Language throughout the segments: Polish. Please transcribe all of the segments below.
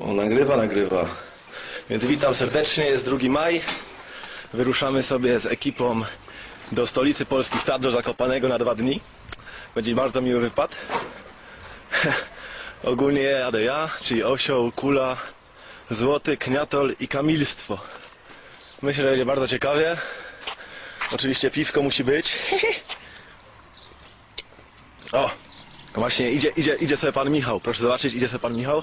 O, nagrywa, nagrywa. Więc witam serdecznie, jest 2 maj. Wyruszamy sobie z ekipą do stolicy polskich Tatr Zakopanego na dwa dni. Będzie bardzo miły wypad. Ogólnie jadę ja, czyli osioł, kula, złoty, kniatol i kamilstwo. Myślę, że będzie bardzo ciekawie. Oczywiście piwko musi być. O, właśnie idzie, idzie, idzie sobie pan Michał. Proszę zobaczyć, idzie sobie pan Michał.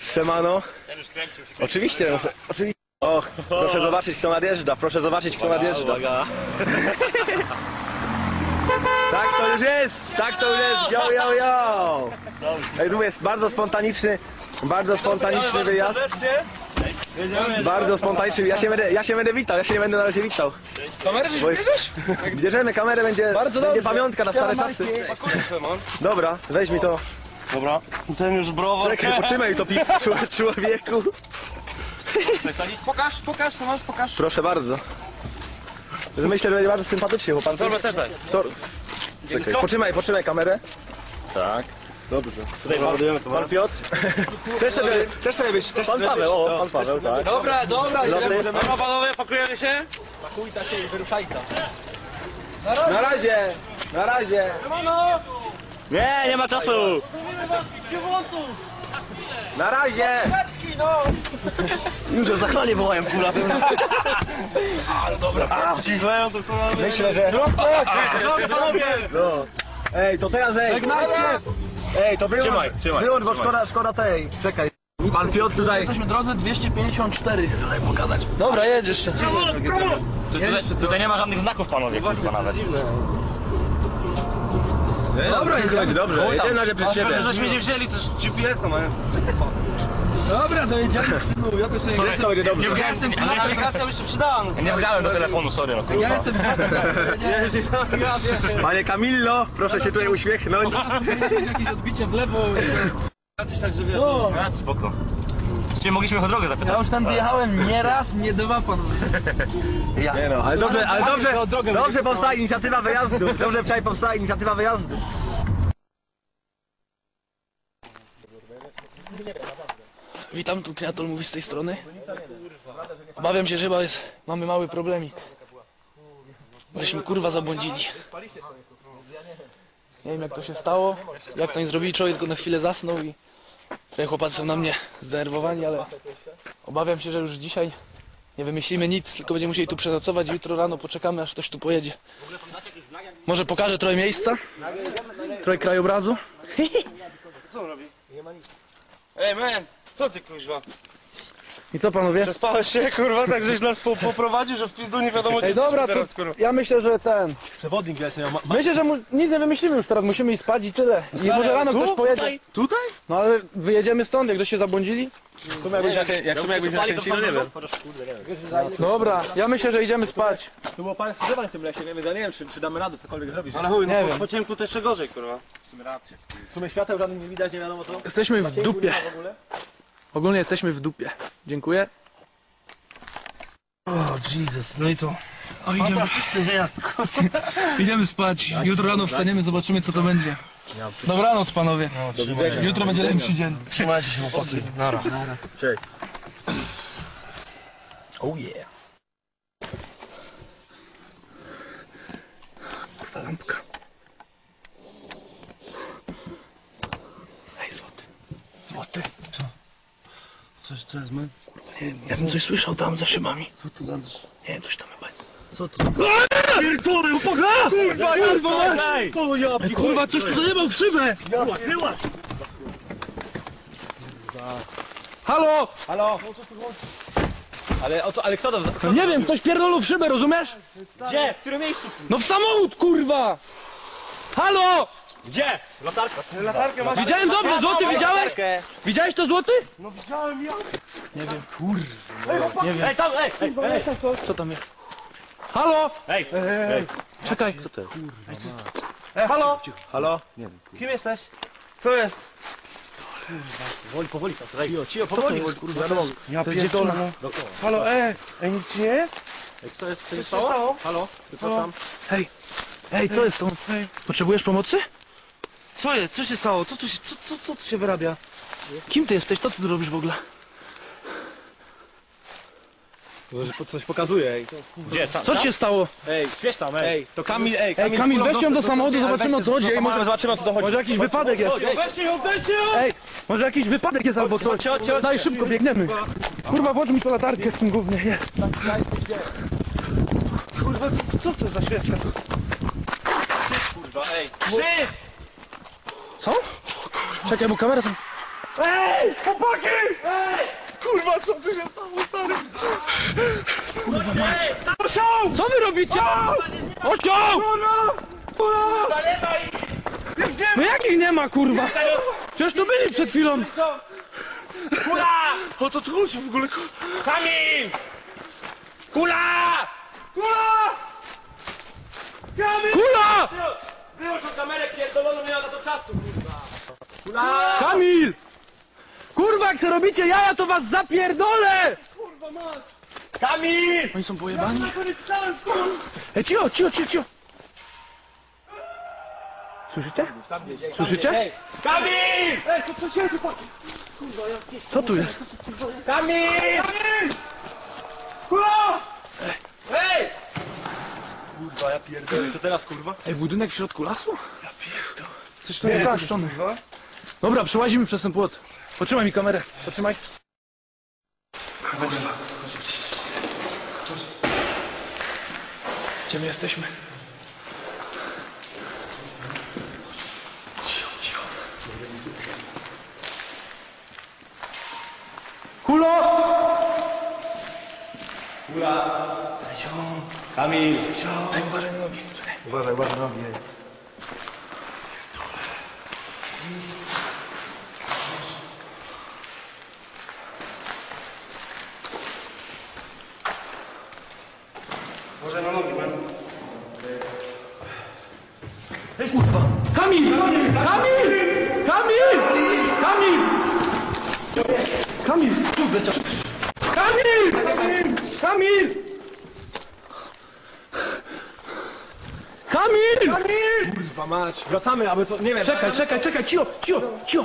Semano. Ten już kręcił się. Oczywiście, no, oczywiście. O, proszę zobaczyć kto nadjeżdża, proszę zobaczyć kto nadjeżdża. Uwaga. Tak to już jest, tak to już jest, yo yo yo. Ej, tu jest bardzo spontaniczny, bardzo spontaniczny wyjazd. Bardzo spontaniczny, ja się będę, ja się będę witał, ja się nie będę na razie witał. Kamerę żeś bierzesz? Bierzemy kamerę, będzie, Bardzo będzie pamiątka na stare czasy. Dobra, weź mi to. Dobra. Ten już browar. Czekaj, poczymaj to piwko czł- człowieku. Pokaż, pokaż, co masz, pokaż. Proszę bardzo. Myślę, że będzie bardzo sympatycznie, chłopacy. Dobra, też daj. To... Czekaj, poczymaj, poczymaj kamerę. Tak. Dobrze. Tutaj ładujemy to. Pan Piotr? Też sobie, też sobie być, też Pan sobie Paweł, być. o, pan Paweł, tak. Dobra, dobra, idziemy. Dobra panowie, pakujemy się? Pakujta się i wyruszajta. Na razie, na razie. Nie, nie ma czasu. Na razie. Już za zachlanie wołałem kula. Ale dobra. Gleją to kurwa. Myślę, że... Drogi panowie. No. Ej, to teraz ej. Ej, to wyłącz, Trzymaj, trzymaj, wyłącz bo trzymaj. szkoda, szkoda tej. Czekaj. Pan Piotr tutaj... Jesteśmy w drodze 254. Dobra, jedziesz. Tutaj, tutaj nie ma żadnych znaków panowie, kurwa nawet. Dobra, jedziemy. Dobrze, jedziemy na razie przed siebie. Żeśmy nie wzięli też GPS-a, mają. Dobra, dojedziemy. No, ja tu sobie Wszystko będzie dobrze. Ja jestem Ale nawigacja by się przydała. no. Nie wgrałem do telefonu, sorry no Ja kurwa. jestem z Panie Kamillo, proszę się tutaj uśmiechnąć. jakieś odbicie w lewo. Coś tak, że wiesz. No, spoko. Nie mogliśmy o drogę Ja zapytać. już tędy jechałem nie raz, nie dwa panowie. Nie no, ale dobrze, ale dobrze, drogę dobrze będzie powstała inicjatywa wyjazdu. Dobrze wczoraj powstała inicjatywa wyjazdu. Witam, tu Kniatol mówi z tej strony. Obawiam się, że chyba jest, mamy mały problemik. Bośmy kurwa zabłądzili. Nie wiem jak to się stało, jak to nie zrobili, człowiek tylko na chwilę zasnął i trochę chłopacy są na mnie zdenerwowani, ale obawiam się, że już dzisiaj nie wymyślimy nic, tylko będziemy musieli tu przenocować jutro rano poczekamy aż ktoś tu pojedzie. Może pokażę trochę miejsca, trochę krajobrazu. Ej man, co ty kuźwa? I co panowie? Przespałeś się kurwa, tak żeś nas po, poprowadził, że w pizdu nie wiadomo gdzie Ej, dobra, jesteśmy to teraz kurwa. ja myślę, że ten. Przewodnik jest, miał Myślę, że mu, nic nie wymyślimy już teraz, musimy iść spać i tyle. I może rano tu? ktoś pojedzie. Tutaj? No ale wyjedziemy stąd, jak żeście zabłądzili. W sumie jakbyś nakrę- jak w sumie jakbyś nakręcili, no nie wiem. Dobra, ja myślę, że idziemy spać. Tu było parę skrzyżowań w tym lesie, nie wiem, ja nie wiem czy, czy damy radę cokolwiek zrobić. Ale chuj, Nie no wiem. po, po ciemku to jeszcze gorzej kurwa. W sumie świateł żadnych nie widać, nie wiadomo co. Jesteśmy w dupie. W ogóle. Ogólnie jesteśmy w dupie. Dziękuję. O Jesus, no i co? O, idziemy, Fantastyczny wyjazd kurwa. idziemy spać. Jutro rano wstaniemy, zobaczymy co to będzie. Dobranoc panowie. Jutro będzie lepszy dzień. Trzymajcie się chłopaki. Nara. Cześć. Oh yeah. Kurwa lampka. Ej, złoty. Złoty. Coś, co jest man? Nie wiem, ja bym coś słyszał tam za szybami. Co tu gadasz? Nie wiem, coś tam chyba. Co tu? Pierdolę, upoka! Kurwa, kurwa! Ej! O ja Kurwa, coś tu zajebał w szybę! Byłaś! Halo! Halo? Ale, o co, ale kto to... No nie wiem, ktoś pierdolł w szybę, rozumiesz? Gdzie? W którym miejscu? No w samochód, kurwa! Halo! Gdzie? Latarka. Latarkę masz? Widziałem dobrze, złoty, widziałeś? Widziałeś to złoty? No widziałem ja. Nie wiem, Ej, nie wiem. tam, ej, ej, ej! Co tam jest? Halo! Ej, ej. Czekaj. Ej, halo? Halo? Kim jesteś? Co jest? Powoli, powoli, Cio, cio, powoli, kurwa, no. Ja pierdolę no. Halo, ej, ej nic ci nie jest? Kto jest, co Co się stało? Halo? Przepraszam. Hej, hej, co jest to? Hej. Potrzebujesz pomocy? Co jest? Co się stało? Co tu się, co, co, co tu się wyrabia? Kim ty jesteś? Co ty tu robisz w ogóle? Coś pokazuje, ej. Gdzie? Tam, Co ci się stało? Ej, śwież tam, ej. To Kamil, ej, Ej, Kamil, weź ją do samochodu, zobaczymy o co chodzi. Ej, Może może, zobaczymy o co to chodzi. może jakiś wypadek jest. Weźcie ją, weźcie ją! Ej, może jakiś wypadek jest albo coś. Daj szybko, biegniemy. Kurwa, włącz mi to latarkę w tym gównie, jest. Kurwa, co, co to za świeczka? Kurwa, ej. Krzyż! Co? Czekaj, bo kamera... są- Chłopaki! Kurwa, co tu się stało, stary? Co wy robicie? Osioł! No jak ich nie ma, kurwa? Przecież to byli przed chwilą. O co tu chodzi w ogóle? Kamil! Kula! Kula! Wyłącz tą kamerę pierdoloną, nie ma na to czasu, kurwa. Kamil! Kurwa, jak se robicie jaja, to was zapierdolę! Kamil! Oni są pojebani? Ej, cicho, cicho, cicho, cicho. Słyszycie? Słyszycie? Ej, Kamil! Co tu jest? Kamil! Kula! Ej! Kurwa, ja pierdolę. Co teraz, kurwa? Ej, budynek w środku lasu? Coś tu nie tak, Dobra, przełazimy przez ten płot. Potrzymaj mi kamerę, potrzymaj. Gdzie my jesteśmy? Kulo! Kamil! Daj uważaj nogi. Uważaj, uważaj, no Może na nogi, man. Kamil! Kamil! Kamil! Kamil! Kamil! Kurde, co? Kamil! Kamil! Kamil! Kurwa mać. Wracamy, aby co, nie wiem. Czekaj, czekaj, czekaj, cio, cio, cio!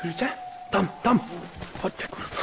Słyszycie? Tam, tam! Chodźcie, kurwa.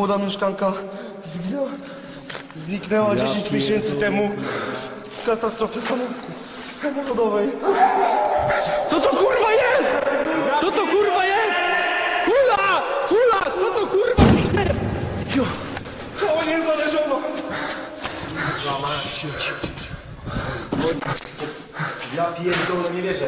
Młoda mieszkanka zginęła, zniknęła 10 miesięcy temu w katastrofie samo- samochodowej. Co to kurwa jest? Co to kurwa jest? Kula! Kula! Co to kurwa jest? Ciało nie znaleziono. Ja pierdolę, nie wierzę.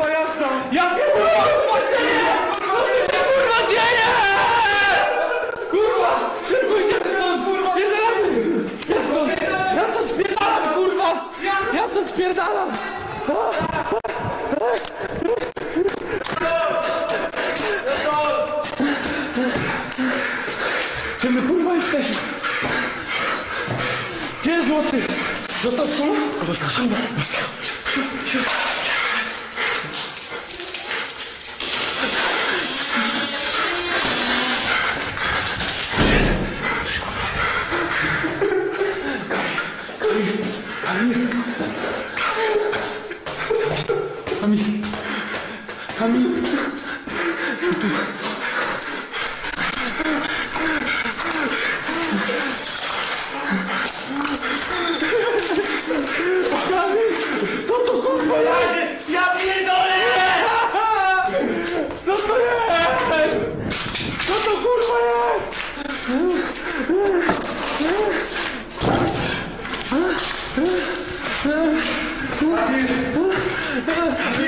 Kurwa jasna! Ja pierdolę! Co tu się kurwa dzieje? Kurwa! Szybko idziemy stąd! Spierdalamy! Ja stąd! Ja stąd spierdalam, kurwa! Ja stąd spierdalam! Gdzie my kurwa jesteśmy? Gdzie jest złoty? Został z kulą? Został. Został. 髪髪 Uh,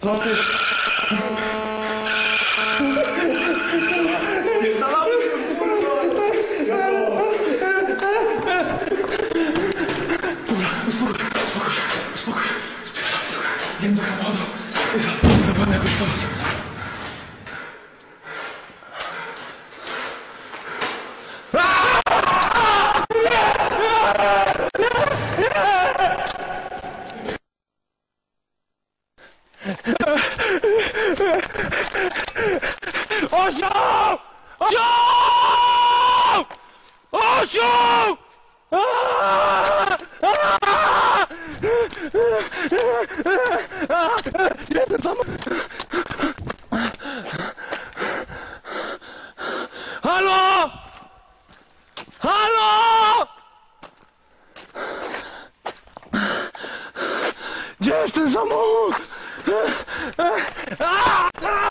Gottes napierdalam. Halo! Halo! Gdzie jest ten samochód? A! A!